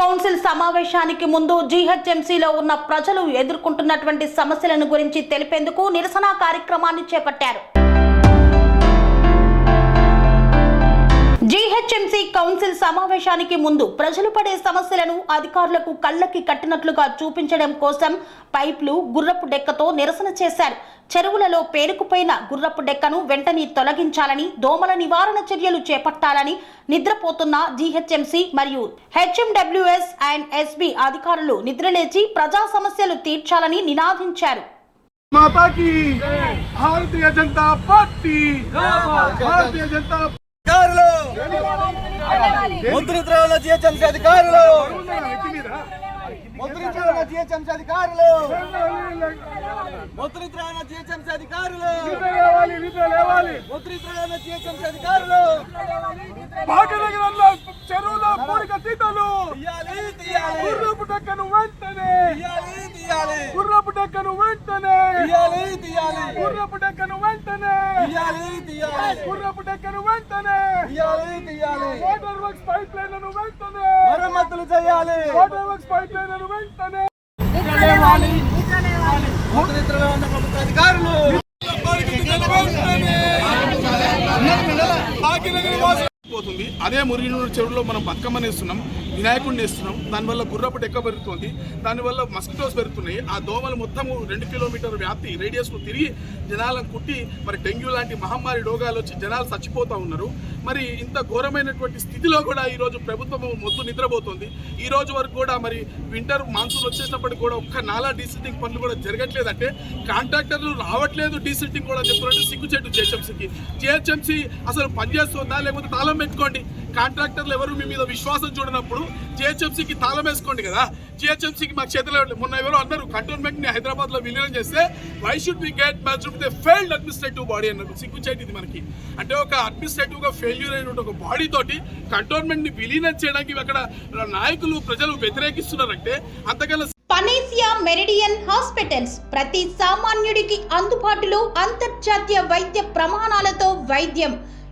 Council సమావేశానికి ముందు జీహెచ్ఎంసీలో ఉన్న ప్రజలు ఎదుర్కొంటున్నటువంటి సమస్యలను గురించి తెలిపేందుకు నిరసన కార్యక్రమాన్ని చేపట్టారు. కౌన్సిల్ సమావేశానికి ముందు ప్రజలు పడే సమస్యలను అధికారులకు కళ్ళకి కట్టినట్లుగా చూపించడం కోసం పైప్లు గుర్రపు డెక్కతో నిరసన చేశారు. చెరువులలో పేరుకుపోయిన గుర్రపు డెక్కను వెంటనే తొలగించాలని దోమల నివారణ చర్యలు చేపట్టాలని నిద్రపోతున్న జీహెచ్ఎంసీ మరియు హెచ్ఎండబ్ల్యూఎస్ అండ్ ఎస్బీ అధికారులు నిద్రలేచి ప్రజా సమస్యలు తీర్చాలని నినాదించారు. మాతా జనతా పార్టీ భారతీయ జనతా అధికారులు! ముద్రిత్రాల జిహెచ్ఎంసీ అధికారులు! ముద్రిత్రాల జిహెచ్ఎంసీ అధికారులు! ముద్రిత్రాల జిహెచ్ఎంసీ అధికారులు! లేవాలి నిద్ర జిహెచ్ఎంసీ అధికారులు! భాగ్యనగరంలో చెరువులో పూడిక తీతలు. గుర్రపు డెక్కను వెంటనే. గుర్రపు డెక్కను వెంటనే. గుర్రపు డెక్కను వెంటనే. గుర్రపు డెక్కను వెంటనే. వాటర్ వర్క్స్ పైప్ లైన్లను వెంటనే. మరమ్మతులు చేయాలి. వాటర్ వర్క్స్ పైప్ లైన్లను వెంటనే. అధికారులు పోతుంది అదే మురిగిన చెరువులో మనం బతుకమ్మని వేస్తున్నాం వినాయకుడిని వేస్తున్నాం. దానివల్ల గుర్రపు డెక్క పెరుగుతుంది. దానివల్ల మస్కిటోస్ పెరుగుతున్నాయి. ఆ దోమలు మొత్తం రెండు కిలోమీటర్ వ్యాప్తి రేడియస్లో తిరిగి జనాలను కుట్టి మరి డెంగ్యూ లాంటి మహమ్మారి రోగాలు వచ్చి జనాలు చచ్చిపోతూ ఉన్నారు. మరి ఇంత ఘోరమైనటువంటి స్థితిలో కూడా ఈరోజు ప్రభుత్వం మొద్దు నిద్రపోతుంది. ఈ రోజు వరకు కూడా మరి వింటర్ మాన్సూన్ వచ్చేసినప్పటికి కూడా ఒక్క నాలా డీసిల్టింగ్ పనులు కూడా జరగట్లేదంటే కాంట్రాక్టర్లు రావట్లేదు డీసిల్టింగ్ కూడా చెప్తున్నట్టు సిగ్గుచేటు జిహెచ్ఎంసీకి జిహెచ్ఎంసీ అసలు పనిచేస్తుందా లేకపోతే తాళం పెట్టుకోండి కాంట్రాక్టర్లు ఎవరు మీ మీద విశ్వాసం చూడనప్పుడు జిహెచ్ఎంసీకి తాళం వేసుకోండి కదా. జిహెచ్ఎంసీకి మాకు చేతిలో మొన్న ఎవరో అన్నారు కంటోన్మెంట్ని విలీనం చేస్తే why should be get match with failed administrative body అన్నారు సిగ్గుచేటి ఇది మనకి. అంటే ఒక అడ్మినిస్ట్రేటివ్గా ఫెయిల్యూర్ అయిన ఒక బాడీ తోటి కంటోన్మెంట్ని విలీనం చేయడానికి అక్కడ నాయకులు ప్రజలు వ్యతిరేకిస్తున్నారంటే అంతకన్నా పనేసియా మెరిడియన్ హాస్పిటల్స్ ప్రతి సామాన్యుడికి అందుబాటులో అంతర్జాతీయ వైద్య ప్రమాణాలతో వైద్యం.